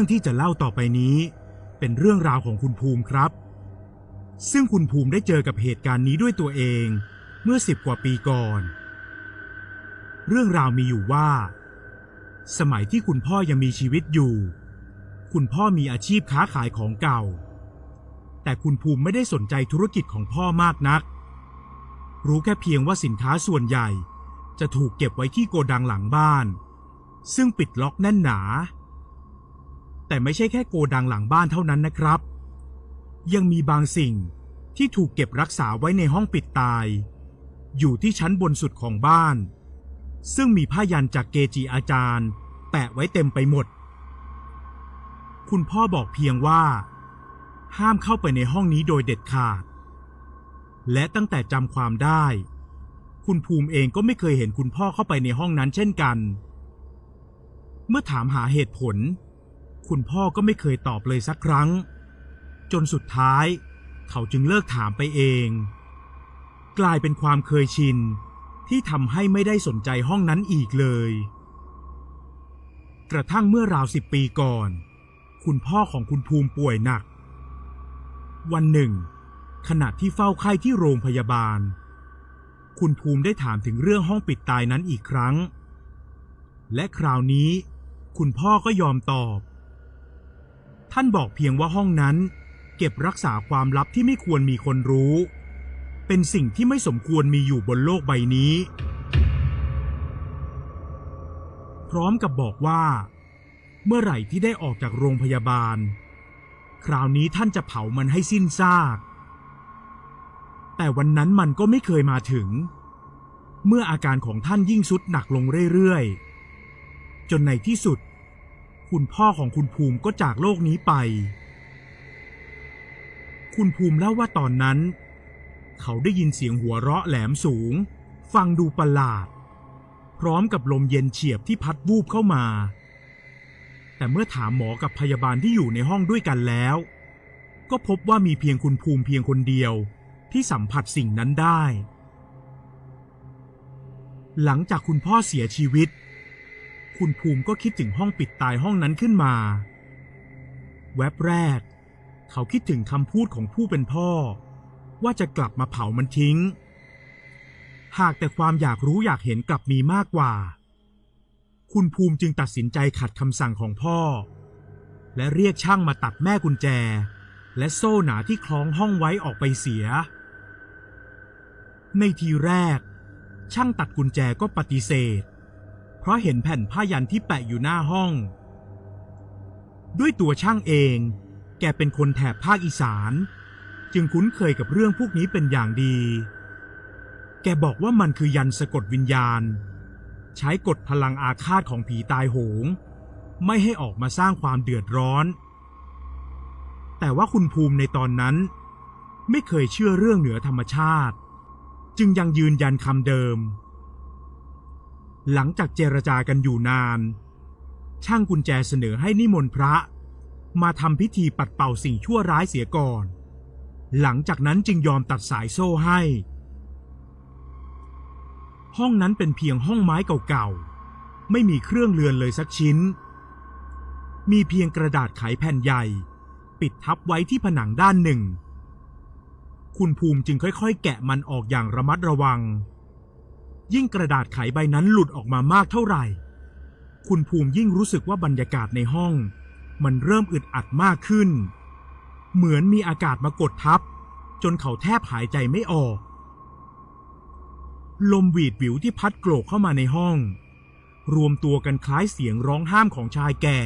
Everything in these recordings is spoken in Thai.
เรื่องที่จะเล่าต่อไปนี้ เป็นเรื่องราวของคุณภูมิครับ ซึ่งคุณภูมิได้เจอกับเหตุการณ์นี้ด้วยตัวเองเมื่อสิบกว่าปีก่อน เรื่องราวมีอยู่ว่า สมัยที่คุณพ่อยังมีชีวิตอยู่ คุณพ่อมีอาชีพค้าขายของเก่า แต่คุณภูมิไม่ได้สนใจธุรกิจของพ่อมากนัก รู้แค่เพียงว่าสินค้าส่วนใหญ่จะถูกเก็บไว้ที่โกดังหลังบ้าน ซึ่งปิดล็อกแน่นหนา แต่ไม่ใช่แค่โกดังหลังบ้านเท่านั้นนะครับ ยังมีบางสิ่งที่ถูกเก็บรักษาไว้ในห้องปิดตาย อยู่ที่ชั้นบนสุดของบ้าน ซึ่งมีผ้ายันจากเกจิอาจารย์ แปะไว้เต็มไปหมด คุณพ่อบอกเพียงว่า ห้ามเข้าไปในห้องนี้โดยเด็ดขาด และตั้งแต่จำความได้ คุณภูมิเองก็ไม่เคยเห็นคุณพ่อเข้าไปในห้องนั้นเช่นกัน เมื่อถามหาเหตุผล คุณพ่อก็ไม่เคยตอบเลยสักครั้ง จนสุดท้าย เขาจึงเลิกถามไปเอง กลายเป็นความเคยชินที่ทำให้ไม่ได้สนใจห้องนั้นอีกเลย กระทั่งเมื่อราวสิบปีก่อน คุณพ่อของคุณภูมิป่วยหนัก วันหนึ่ง ขณะที่เฝ้าไข้ที่โรงพยาบาล คุณภูมิได้ถามถึงเรื่องห้องปิดตายนั้นอีกครั้ง และคราวนี้ คุณพ่อก็ยอมตอบ ท่านบอกเพียงว่าห้องนั้น เก็บรักษาความลับที่ไม่ควรมีคนรู้ เป็นสิ่งที่ไม่สมควรมีอยู่บนโลกใบนี้ พร้อมกับบอกว่า เมื่อไหร่ที่ได้ออกจากโรงพยาบาล คราวนี้ท่านจะเผามันให้สิ้นซาก แต่วันนั้นมันก็ไม่เคยมาถึง เมื่ออาการของท่านยิ่งสุดหนักลงเรื่อยๆ จนในที่สุด คุณพ่อของคุณภูมิก็จากโลกนี้ไป คุณภูมิเล่าว่าตอนนั้น เขาได้ยินเสียงหัวเราะแหลมสูง ฟังดูประหลาด พร้อมกับลมเย็นเฉียบที่พัดวูบเข้ามา แต่เมื่อถามหมอกับพยาบาลที่อยู่ในห้องด้วยกันแล้ว ก็พบว่ามีเพียงคุณภูมิเพียงคนเดียวที่สัมผัสสิ่งนั้นได้ หลังจากคุณพ่อเสียชีวิต คุณภูมิก็คิดถึงห้องปิดตายห้องนั้นขึ้นมา แวบแรก เขาคิดถึงคำพูดของผู้เป็นพ่อ ว่าจะกลับมาเผามันทิ้ง หากแต่ความอยากรู้อยากเห็นกลับมีมากกว่า คุณภูมิจึงตัดสินใจขัดคำสั่งของพ่อ และเรียกช่างมาตัดแม่กุญแจ และโซ่หนาที่คล้องห้องไว้ออกไปเสีย ในทีแรก ช่างตัดกุญแจก็ปฏิเสธ เพราะเห็นแผ่นผ้ายันที่แปะอยู่หน้าห้อง ด้วยตัวช่างเอง แกเป็นคนแถบภาคอีสาน จึงคุ้นเคยกับเรื่องพวกนี้เป็นอย่างดี แกบอกว่ามันคือยันสะกดวิญญาณ ใช้กดพลังอาฆาตของผีตายโหง ไม่ให้ออกมาสร้างความเดือดร้อน แต่ว่าคุณภูมิในตอนนั้น ไม่เคยเชื่อเรื่องเหนือธรรมชาติ จึงยังยืนยันคำเดิม หลังจากเจรจากันอยู่นาน ช่างกุญแจเสนอให้นิมนต์พระ มาทำพิธีปัดเป่าสิ่งชั่วร้ายเสียก่อน หลังจากนั้นจึงยอมตัดสายโซ่ให้ ห้องนั้นเป็นเพียงห้องไม้เก่าๆ ไม่มีเครื่องเรือนเลยสักชิ้น มีเพียงกระดาษไขแผ่นใหญ่ ปิดทับไว้ที่ผนังด้านหนึ่ง คุณภูมิจึงค่อยๆ แกะมันออกอย่างระมัดระวัง ยิ่งกระดาษไขใบนั้นหลุดออกมามากเท่าไหร่ คุณภูมิยิ่งรู้สึกว่าบรรยากาศในห้อง มันเริ่มอึดอัดมากขึ้น เหมือนมีอากาศมากดทับ จนเขาแทบหายใจไม่ออก ลมหวีดวิวที่พัดโกรกเข้ามาในห้อง รวมตัวกันคล้ายเสียงร้องห้ามของชายแก่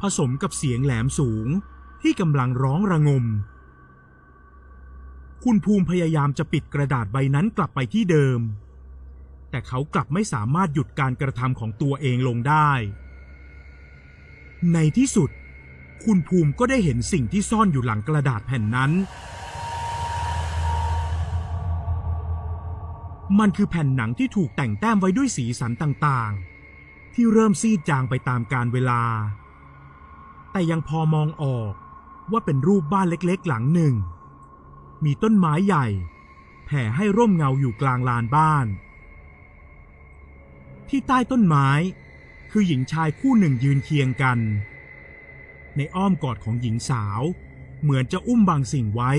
ผสมกับเสียงแหลมสูงที่กำลังร้องระงมคุณภูมิพยายามจะปิดกระดาษใบนั้นกลับไปที่เดิม แต่เขากลับไม่สามารถหยุดการกระทำของตัวเองลงได้ ในที่สุด คุณภูมิก็ได้เห็นสิ่งที่ซ่อนอยู่หลังกระดาษแผ่นนั้น มันคือแผ่นหนังที่ถูกแต่งแต้มไว้ด้วยสีสันต่างๆ ที่เริ่มซีดจางไปตามกาลเวลา แต่ยังพอมองออกว่าเป็นรูปบ้านเล็กๆ หลังหนึ่ง มีต้นไม้ใหญ่ แผ่ให้ร่มเงาอยู่กลางลานบ้าน ที่ใต้ต้นไม้ คือหญิงชายคู่หนึ่งยืนเคียงกัน ในอ้อมกอดของหญิงสาว เหมือนจะอุ้มบางสิ่งไว้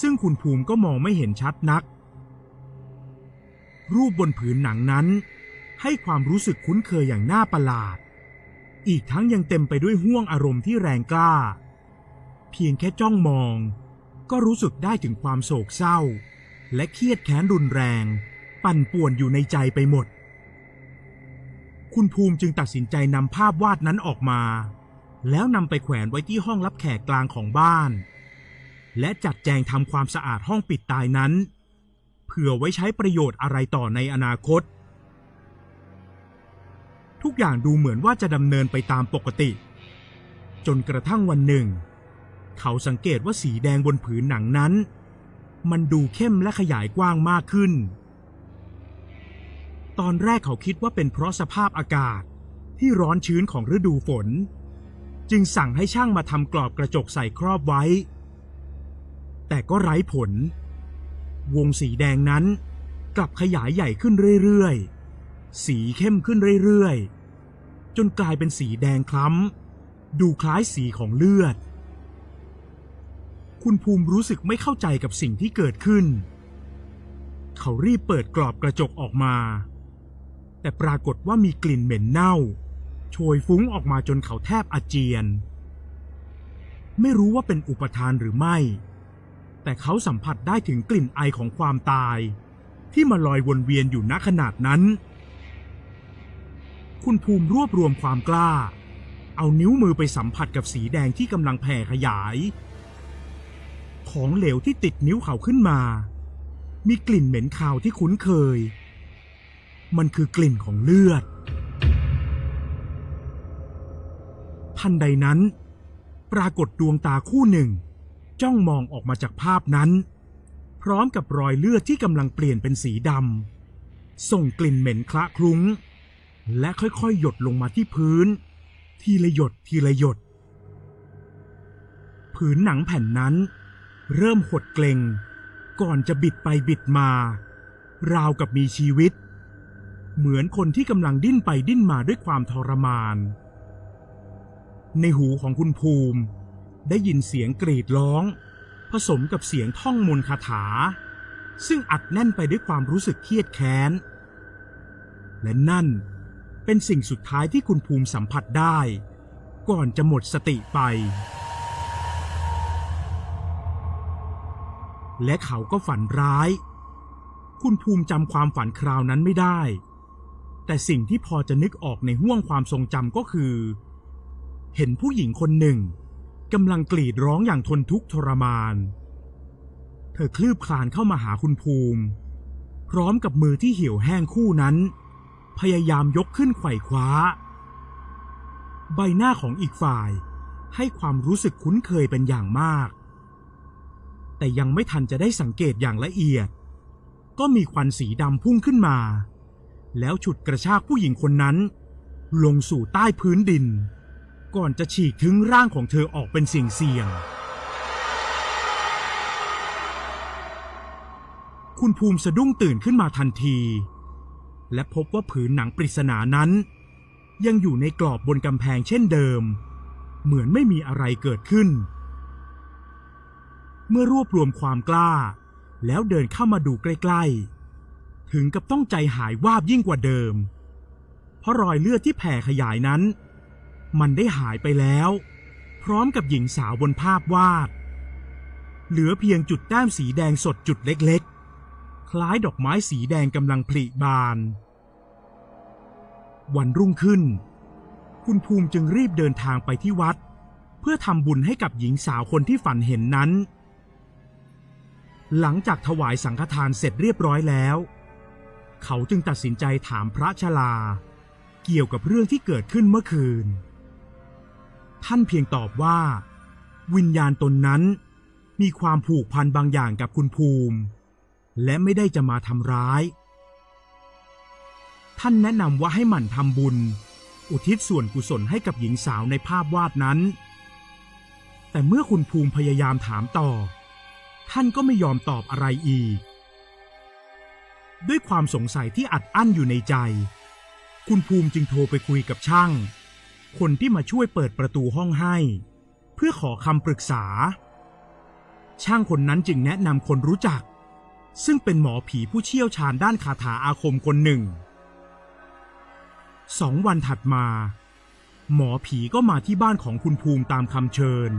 ซึ่งคุณภูมิก็มองไม่เห็นชัดนัก รูปบนผืนหนังนั้น ให้ความรู้สึกคุ้นเคยอย่างน่าประหลาด อีกทั้งยังเต็มไปด้วยห่วงอารมณ์ที่แรงกล้า เพียงแค่จ้องมอง ก็รู้สึกได้ถึงความโศกเศร้า และเครียดแค้นรุนแรง ปั่นป่วนอยู่ในใจไปหมด คุณภูมิจึงตัดสินใจนำภาพวาดนั้นออกมา แล้วนำไปแขวนไว้ที่ห้องรับแขกกลางของบ้าน และจัดแจงทำความสะอาดห้องปิดตายนั้น เผื่อไว้ใช้ประโยชน์อะไรต่อในอนาคต ทุกอย่างดูเหมือนว่าจะดำเนินไปตามปกติ จนกระทั่งวันหนึ่ง เขาสังเกตว่าสีแดงบนผืนหนังนั้น มันดูเข้มและขยายกว้างมากขึ้น ตอนแรกเขาคิดว่าเป็นเพราะสภาพอากาศ ที่ร้อนชื้นของฤดูฝน จึงสั่งให้ช่างมาทำกรอบกระจกใส่ครอบไว้ แต่ก็ไร้ผล วงสีแดงนั้น กลับขยายใหญ่ขึ้นเรื่อยๆ สีเข้มขึ้นเรื่อยๆ จนกลายเป็นสีแดงคล้ำ ดูคล้ายสีของเลือด คุณภูมิรู้สึกไม่เข้าใจกับสิ่งที่เกิดขึ้นเขารีบเปิดกรอบกระจกออกมา แต่ปรากฏว่ามีกลิ่นเหม็นเน่า โชยฟุ้งออกมาจนเขาแทบอาเจียน ไม่รู้ว่าเป็นอุปทานหรือไม่ แต่เขาสัมผัสได้ถึงกลิ่นไอของความตาย ที่มาลอยวนเวียนอยู่ณขนาดนั้น คุณภูมิรวบรวมความกล้า เอานิ้วมือไปสัมผัสกับสีแดงที่กำลังแผ่ขยาย ของเหลวที่ติดนิ้วเขาขึ้นมา มีกลิ่นเหม็นคาวที่คุ้นเคย มันคือกลิ่นของเลือด ทันใดนั้น ปรากฏดวงตาคู่หนึ่ง จ้องมองออกมาจากภาพนั้น พร้อมกับรอยเลือดที่กำลังเปลี่ยนเป็นสีดำส่งกลิ่นเหม็นคละคลุ้ง และค่อยๆ หยดลงมาที่พื้น ทีละหยดทีละหยด ผืนหนังแผ่นนั้น เริ่มหดเกร็งก่อนจะบิดไปบิดมา ราวกับมีชีวิต เหมือนคนที่กำลังดิ้นไปดิ้นมาด้วยความทรมาน ในหูของคุณภูมิ ได้ยินเสียงกรีดร้อง ผสมกับเสียงท่องมนต์คาถา ซึ่งอัดแน่นไปด้วยความรู้สึกเครียดแค้น และนั่นเป็นสิ่งสุดท้ายที่คุณภูมิสัมผัสได้ ก่อนจะหมดสติไป และเขาก็ฝันร้าย คุณภูมิจำความฝันคราวนั้นไม่ได้ แต่สิ่งที่พอจะนึกออกในห้วงความทรงจำก็คือ เห็นผู้หญิงคนหนึ่งกำลังกรีดร้องอย่างทนทุกข์ทรมาน เธอคลืบคลานเข้ามาหาคุณภูมิ พร้อมกับมือที่เหี่ยวแห้งคู่นั้น พยายามยกขึ้นไขว่คว้า ใบหน้าของอีกฝ่ายให้ความรู้สึกคุ้นเคยเป็นอย่างมาก แต่ยังไม่ทันจะได้สังเกตอย่างละเอียด ก็มีควันสีดำพุ่งขึ้นมา แล้วฉุดกระชากผู้หญิงคนนั้น ลงสู่ใต้พื้นดิน ก่อนจะฉีกถึงร่างของเธอออกเป็นเสี่ยงๆคุณภูมิสะดุ้งตื่นขึ้นมาทันที และพบว่าผืนหนังปริศนานั้น ยังอยู่ในกรอบบนกำแพงเช่นเดิม เหมือนไม่มีอะไรเกิดขึ้น เมื่อรวบรวมความกล้า แล้วเดินเข้ามาดูใกล้ ๆ ถึงกับต้องใจหายวาบยิ่งกว่าเดิม เพราะรอยเลือดที่แผ่ขยายนั้น มันได้หายไปแล้ว พร้อมกับหญิงสาวบนภาพวาด เหลือเพียงจุดแต้มสีแดงสดจุดเล็กๆ คล้ายดอกไม้สีแดงกำลังผลิบาน วันรุ่งขึ้น คุณภูมิจึงรีบเดินทางไปที่วัด เพื่อทำบุญให้กับหญิงสาวคนที่ฝันเห็นนั้นหลังจากถวายสังฆทานเสร็จเรียบร้อยแล้ว เขาจึงตัดสินใจถามพระชลา เกี่ยวกับเรื่องที่เกิดขึ้นเมื่อคืน ท่านเพียงตอบว่า วิญญาณตนนั้น มีความผูกพันบางอย่างกับคุณภูมิ และไม่ได้จะมาทำร้าย ท่านแนะนำว่าให้หมั่นทำบุญ อุทิศส่วนกุศลให้กับหญิงสาวในภาพวาดนั้น แต่เมื่อคุณภูมิพยายามถามต่อ ท่านก็ไม่ยอมตอบอะไรอีก ด้วยความสงสัยที่อัดอั้นอยู่ในใจ คุณภูมิจึงโทรไปคุยกับช่าง คนที่มาช่วยเปิดประตูห้องให้ เพื่อขอคำปรึกษา ช่างคนนั้นจึงแนะนำคนรู้จัก ซึ่งเป็นหมอผีผู้เชี่ยวชาญด้านคาถาอาคมคนหนึ่งสองวันถัดมา หมอผีก็มาที่บ้านของคุณภูมิตามคำเชิญ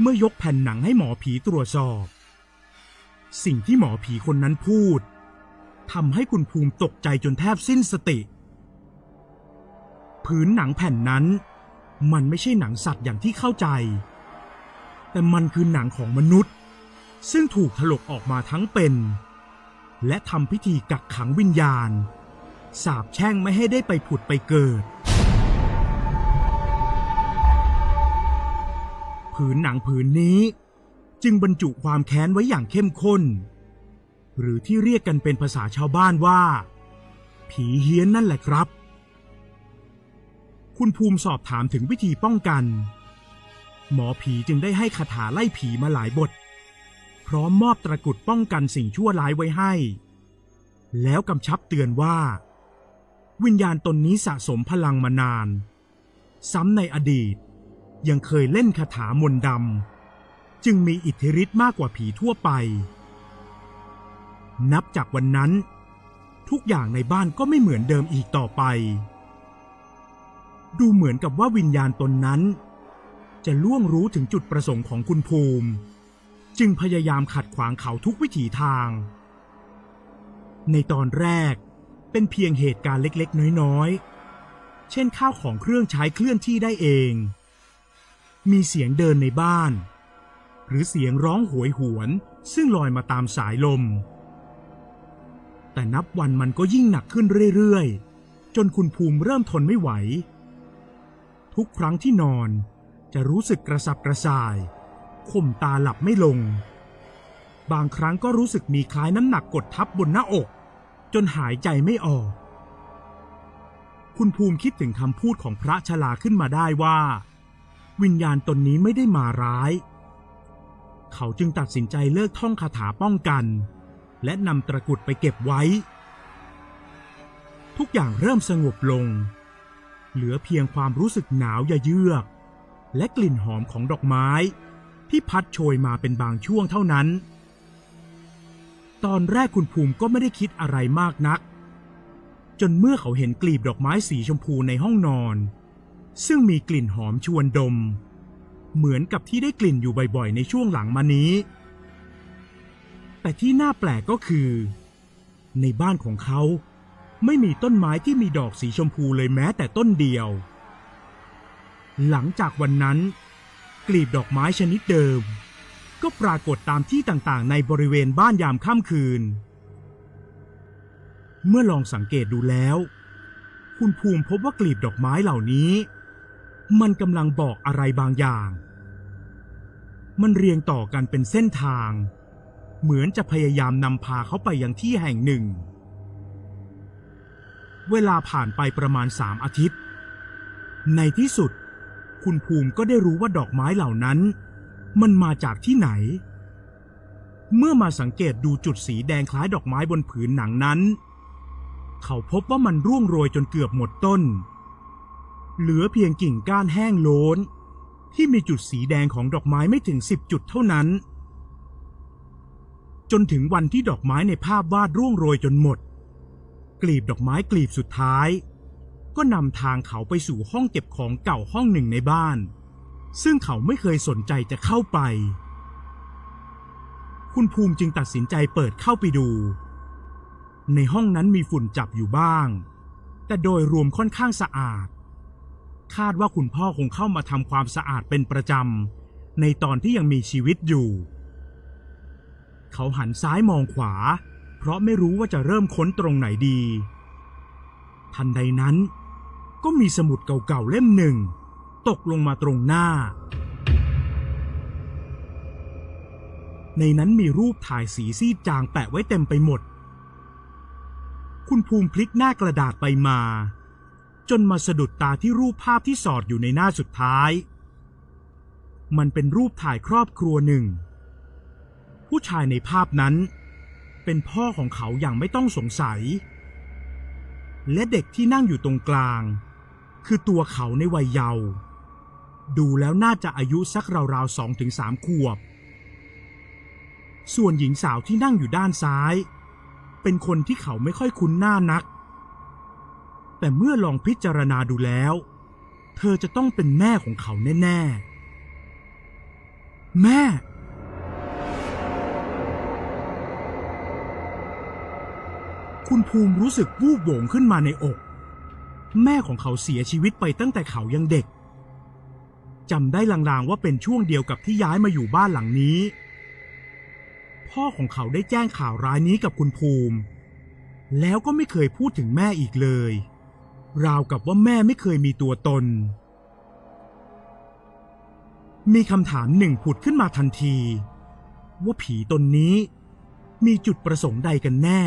เมื่อยกแผ่นหนังให้หมอผีตรวจสอบ สิ่งที่หมอผีคนนั้นพูดทำให้คุณภูมิตกใจจนแทบสิ้นสติ ผืนหนังแผ่นนั้น มันไม่ใช่หนังสัตว์อย่างที่เข้าใจ แต่มันคือหนังของมนุษย์ ซึ่งถูกถลกออกมาทั้งเป็น และทำพิธีกักขังวิญญาณ สาบแช่งไม่ให้ได้ไปผุดไปเกิด ผืนหนังผืนนี้ จึงบรรจุความแค้นไว้อย่างเข้มข้น หรือที่เรียกกันเป็นภาษาชาวบ้านว่า ผีเฮี้ยนนั่นแหละครับ คุณภูมิสอบถามถึงวิธีป้องกัน หมอผีจึงได้ให้คาถาไล่ผีมาหลายบท พร้อมมอบตะกุดป้องกันสิ่งชั่วร้ายไว้ให้ แล้วกำชับเตือนว่า วิญญาณตนนี้สะสมพลังมานาน ซ้ำในอดีตยังเคยเล่นคาถามนต์ดำ จึงมีอิทธิฤทธิ์มากกว่าผีทั่วไป นับจากวันนั้น ทุกอย่างในบ้านก็ไม่เหมือนเดิมอีกต่อไป ดูเหมือนกับว่าวิญญาณตนนั้น จะล่วงรู้ถึงจุดประสงค์ของคุณภูมิ จึงพยายามขัดขวางเขาทุกวิถีทาง ในตอนแรกเป็นเพียงเหตุการณ์เล็กๆ น้อยๆ เช่นข้าวของเครื่องใช้เคลื่อนที่ได้เอง มีเสียงเดินในบ้าน หรือเสียงร้องโหวยหวน ซึ่งลอยมาตามสายลม แต่นับวันมันก็ยิ่งหนักขึ้นเรื่อยๆ จนคุณภูมิเริ่มทนไม่ไหว ทุกครั้งที่นอนจะรู้สึกกระสับกระส่ายข่มตาหลับไม่ลง บางครั้งก็รู้สึกมีคล้ายน้ำหนักกดทับบนหน้าอก จนหายใจไม่ออก คุณภูมิคิดถึงคำพูดของพระชลาขึ้นมาได้ว่า วิญญาณตนนี้ไม่ได้มาร้าย เขาจึงตัดสินใจเลิกท่องคาถาป้องกัน และนำตะกุดไปเก็บไว้ ทุกอย่างเริ่มสงบลง เหลือเพียงความรู้สึกหนาวยเยือก และกลิ่นหอมของดอกไม้ ที่พัดโชยมาเป็นบางช่วงเท่านั้น ตอนแรกคุณภูมิก็ไม่ได้คิดอะไรมากนัก จนเมื่อเขาเห็นกลีบดอกไม้สีชมพูในห้องนอน ซึ่งมีกลิ่นหอมชวนดม เหมือนกับที่ได้กลิ่นอยู่บ่อยๆ ในช่วงหลังมานี้ แต่ที่น่าแปลกก็คือ ในบ้านของเขาไม่มีต้นไม้ที่มีดอกสีชมพูเลยแม้แต่ต้นเดียว หลังจากวันนั้น กลีบดอกไม้ชนิดเดิม ก็ปรากฏตามที่ต่างๆ ในบริเวณบ้านยามค่ำคืน เมื่อลองสังเกตดูแล้ว คุณภูมิพบว่ากลีบดอกไม้เหล่านี้ มันกำลังบอกอะไรบางอย่าง มันเรียงต่อกันเป็นเส้นทาง เหมือนจะพยายามนำพาเขาไปยังที่แห่งหนึ่ง เวลาผ่านไปประมาณสามอาทิตย์ ในที่สุด คุณภูมิก็ได้รู้ว่าดอกไม้เหล่านั้น มันมาจากที่ไหน เมื่อมาสังเกตดูจุดสีแดงคล้ายดอกไม้บนผืนหนังนั้น เขาพบว่ามันร่วงโรยจนเกือบหมดต้นเเหลือเพียงกิ่งก้านแห้งโล้น ที่มีจุดสีแดงของดอกไม้ไม่ถึงสิบจุดเท่านั้น จนถึงวันที่ดอกไม้ในภาพวาดร่วงโรยจนหมด กลีบดอกไม้กลีบสุดท้าย ก็นำทางเขาไปสู่ห้องเก็บของเก่าห้องหนึ่งในบ้าน ซึ่งเขาไม่เคยสนใจจะเข้าไป คุณภูมิจึงตัดสินใจเปิดเข้าไปดู ในห้องนั้นมีฝุ่นจับอยู่บ้าง แต่โดยรวมค่อนข้างสะอาด คาดว่าคุณพ่อคงเข้ามาทำความสะอาดเป็นประจำ ในตอนที่ยังมีชีวิตอยู่ เขาหันซ้ายมองขวา เพราะไม่รู้ว่าจะเริ่มค้นตรงไหนดี ทันใดนั้น ก็มีสมุดเก่าๆเล่มหนึ่ง ตกลงมาตรงหน้า ในนั้นมีรูปถ่ายสีซีดจางแปะไว้เต็มไปหมด คุณภูมิพลิกหน้ากระดาษไปมา จนมาสะดุดตาที่รูปภาพที่สอดอยู่ในหน้าสุดท้าย มันเป็นรูปถ่ายครอบครัวหนึ่ง ผู้ชายในภาพนั้น เป็นพ่อของเขาอย่างไม่ต้องสงสัย และเด็กที่นั่งอยู่ตรงกลาง คือตัวเขาในวัยเยาว์ดูแล้วน่าจะอายุสักราวๆสองถึงสามขวบ ส่วนหญิงสาวที่นั่งอยู่ด้านซ้าย เป็นคนที่เขาไม่ค่อยคุ้นหน้านัก แต่เมื่อลองพิจารณาดูแล้ว เธอจะต้องเป็นแม่ของเขาแน่ ๆ แม่ คุณภูมิรู้สึกวูบโหวงขึ้นมาในอก แม่ของเขาเสียชีวิตไปตั้งแต่เขายังเด็กจำได้ลางๆว่าเป็นช่วงเดียวกับที่ย้ายมาอยู่บ้านหลังนี้ พ่อของเขาได้แจ้งข่าวร้ายนี้กับคุณภูมิ แล้วก็ไม่เคยพูดถึงแม่อีกเลย ราวกับว่าแม่ไม่เคยมีตัวตน มีคำถามหนึ่งผุดขึ้นมาทันที ว่าผีตนนี้ มีจุดประสงค์ใดกันแน่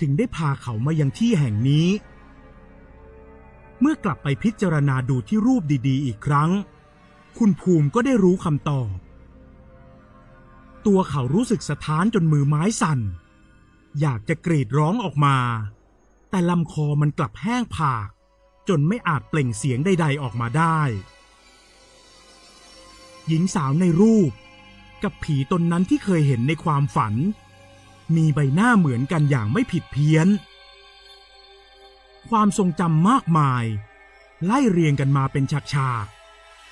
ถึงได้พาเขามายังที่แห่งนี้ เมื่อกลับไปพิจารณาดูที่รูปดีๆ อีกครั้ง คุณภูมิก็ได้รู้คำตอบ ตัวเขารู้สึกสะท้านจนมือไม้สั่น อยากจะกรีดร้องออกมา แต่ลำคอมันกลับแห้งผาก จนไม่อาจเปล่งเสียงใด ๆออกมาได้ หญิงสาวในรูป กับผีตนนั้นที่เคยเห็นในความฝัน มีใบหน้าเหมือนกันอย่างไม่ผิดเพี้ยน ความทรงจำมากมาย ไล่เรียงกันมาเป็นฉาก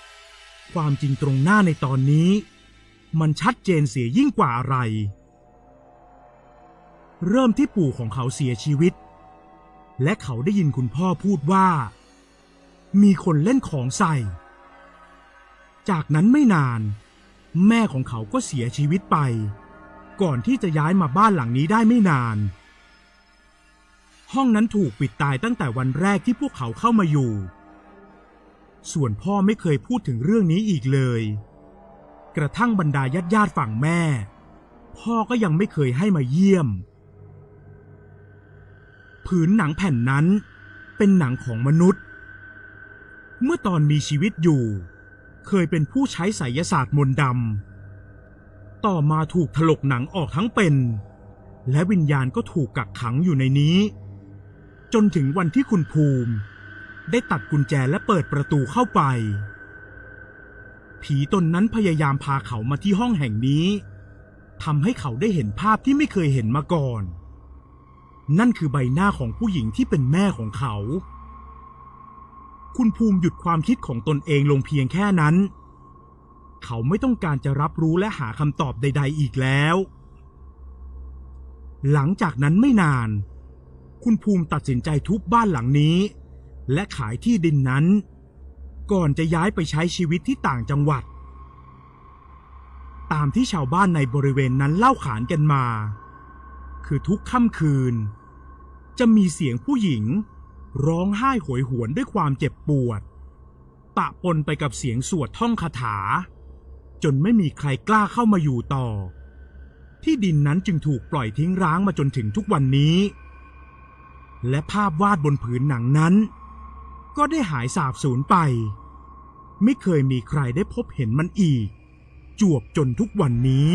ๆ ความจริงตรงหน้าในตอนนี้ มันชัดเจนเสียยิ่งกว่าอะไร เริ่มที่ปู่ของเขาเสียชีวิต และเขาได้ยินคุณพ่อพูดว่า มีคนเล่นของใส่ จากนั้นไม่นาน แม่ของเขาก็เสียชีวิตไป ก่อนที่จะย้ายมาบ้านหลังนี้ได้ไม่นาน ห้องนั้นถูกปิดตายตั้งแต่วันแรกที่พวกเขาเข้ามาอยู่ ส่วนพ่อไม่เคยพูดถึงเรื่องนี้อีกเลย กระทั่งบรรดาญาติญาติๆฝั่งแม่ พ่อก็ยังไม่เคยให้มาเยี่ยม ผืนหนังแผ่นนั้นเป็นหนังของมนุษย์ เมื่อตอนมีชีวิตอยู่ เคยเป็นผู้ใช้ไสยศาสตร์มนต์ดำ ต่อมาถูกถลกหนังออกทั้งเป็น และวิญญาณก็ถูกกักขังอยู่ในนี้ จนถึงวันที่คุณภูมิ ได้ตัดกุญแจและเปิดประตูเข้าไป ผีตนนั้นพยายามพาเขามาที่ห้องแห่งนี้ทำให้เขาได้เห็นภาพที่ไม่เคยเห็นมาก่อน นั่นคือใบหน้าของผู้หญิงที่เป็นแม่ของเขา คุณภูมิหยุดความคิดของตนเองลงเพียงแค่นั้น เขาไม่ต้องการจะรับรู้และหาคำตอบใด ๆ อีกแล้ว หลังจากนั้นไม่นาน คุณภูมิตัดสินใจทุบบ้านหลังนี้ และขายที่ดินนั้น ก่อนจะย้ายไปใช้ชีวิตที่ต่างจังหวัด ตามที่ชาวบ้านในบริเวณนั้นเล่าขานกันมา คือทุกค่ำคืน จะมีเสียงผู้หญิง ร้องไห้โหยหวนด้วยความเจ็บปวด ปะปนไปกับเสียงสวดท่องคาถา จนไม่มีใครกล้าเข้ามาอยู่ต่อ ที่ดินนั้นจึงถูกปล่อยทิ้งร้างมาจนถึงทุกวันนี้ และภาพวาดบนผืนหนังนั้น ก็ได้หายสาบสูญไป ไม่เคยมีใครได้พบเห็นมันอีก จวบจนทุกวันนี้